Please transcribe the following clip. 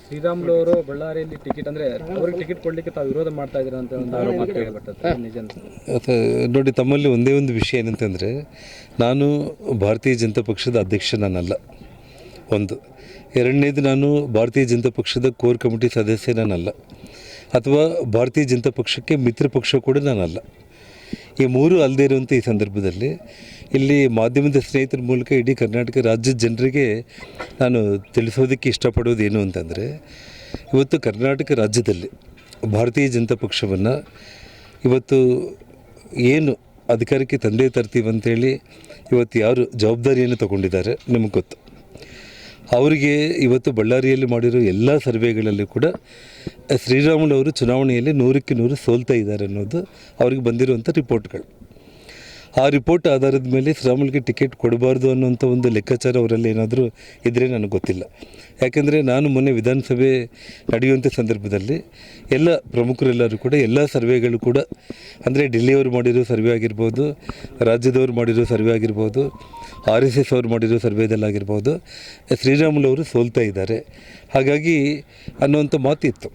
ಶ್ರೀರಾಮುಲು ಅವರು ಬಳ್ಳಾರಿಯಲ್ಲಿ ಟಿಕೆಟ್ ಅಂದ್ರೆ ಅವ್ರಿಗೆ ಟಿಕೆಟ್ ಕೊಡ್ಲಿಕ್ಕೆ ತಾವು ವಿರೋಧ ಮಾಡ್ತಾ ಇದ್ದೀರಾ ಅಂತ ಒಂದು ಆರೋಪ ಕೇಳಿಬರ್ತದೆ ನಿಜ ನೋಡಿ ತಮ್ಮಲ್ಲಿ ಒಂದೇ ಒಂದು ವಿಷಯ ಏನಂತಂದರೆ ನಾನು ಭಾರತೀಯ ಜನತಾ ಪಕ್ಷದ ಅಧ್ಯಕ್ಷ ನಾನಲ್ಲ ಒಂದು. ಎರಡನೇದು ನಾನು ಭಾರತೀಯ ಜನತಾ ಪಕ್ಷದ ಕೋರ್ ಕಮಿಟಿ ಸದಸ್ಯ ನಾನಲ್ಲ ಅಥವಾ ಭಾರತೀಯ ಜನತಾ ಪಕ್ಷಕ್ಕೆ ಮಿತ್ರ ಪಕ್ಷ ಕೂಡ ನಾನಲ್ಲ ಈ ಮೂರು ಅಲ್ಲದೇ ಇರುವಂಥ ಈ ಸಂದರ್ಭದಲ್ಲಿ ಇಲ್ಲಿ ಮಾಧ್ಯಮದ ಸ್ನೇಹಿತರ ಮೂಲಕ ಇಡೀ ಕರ್ನಾಟಕ ರಾಜ್ಯದ ಜನರಿಗೆ ನಾನು ತಿಳಿಸೋದಕ್ಕೆ ಇಷ್ಟಪಡೋದು ಏನು ಅಂತಂದರೆ, ಇವತ್ತು ಕರ್ನಾಟಕ ರಾಜ್ಯದಲ್ಲಿ ಭಾರತೀಯ ಜನತಾ ಪಕ್ಷವನ್ನು ಇವತ್ತು ಏನು ಅಧಿಕಾರಕ್ಕೆ ತಂದೆ ತರ್ತೀವಿ ಅಂತೇಳಿ ಇವತ್ತು ಯಾರು ಜವಾಬ್ದಾರಿಯನ್ನು ತಗೊಂಡಿದ್ದಾರೆ ನಿಮಗೆ ಗೊತ್ತು. ಅವರಿಗೆ ಇವತ್ತು ಬಳ್ಳಾರಿಯಲ್ಲಿ ಮಾಡಿರೋ ಎಲ್ಲ ಸರ್ವೆಗಳಲ್ಲಿ ಕೂಡ ಶ್ರೀರಾಮುಲು ಅವರು ಚುನಾವಣೆಯಲ್ಲಿ ನೂರಕ್ಕೆ ನೂರು ಸೋಲ್ತಾ ಇದ್ದಾರೆ ಅನ್ನೋದು ಅವ್ರಿಗೆ ಬಂದಿರುವಂಥ ರಿಪೋರ್ಟ್ಗಳು. ಆ ರಿಪೋರ್ಟ್ ಆಧಾರದ ಮೇಲೆ ಶ್ರೀರಾಮುಲ್ಗೆ ಟಿಕೆಟ್ ಕೊಡಬಾರ್ದು ಅನ್ನೋಂಥ ಒಂದು ಲೆಕ್ಕಾಚಾರ ಅವರಲ್ಲಿ ಏನಾದರೂ ಇದ್ದರೆ ನನಗೆ ಗೊತ್ತಿಲ್ಲ. ಯಾಕೆಂದರೆ ನಾನು ಮೊನ್ನೆ ವಿಧಾನಸಭೆ ನಡೆಯುವಂಥ ಸಂದರ್ಭದಲ್ಲಿ ಎಲ್ಲ ಪ್ರಮುಖರೆಲ್ಲರೂ ಕೂಡ, ಎಲ್ಲ ಸರ್ವೆಗಳು ಕೂಡ, ಅಂದರೆ ಡೆಲ್ಲಿಯವರು ಮಾಡಿರೋ ಸರ್ವೆ ಆಗಿರ್ಬೋದು, ರಾಜ್ಯದವರು ಮಾಡಿರೋ ಸರ್ವೆ ಆಗಿರ್ಬೋದು, ಆರ್ ಎಸ್ ಎಸ್ ಅವರು ಮಾಡಿರೋ ಸರ್ವೆದಲ್ಲಾಗಿರ್ಬೋದು ಶ್ರೀರಾಮುಲು ಅವರು ಸೋಲ್ತಾ ಇದ್ದಾರೆ. ಹಾಗಾಗಿ ಅನ್ನೋವಂಥ ಮಾತಿತ್ತು.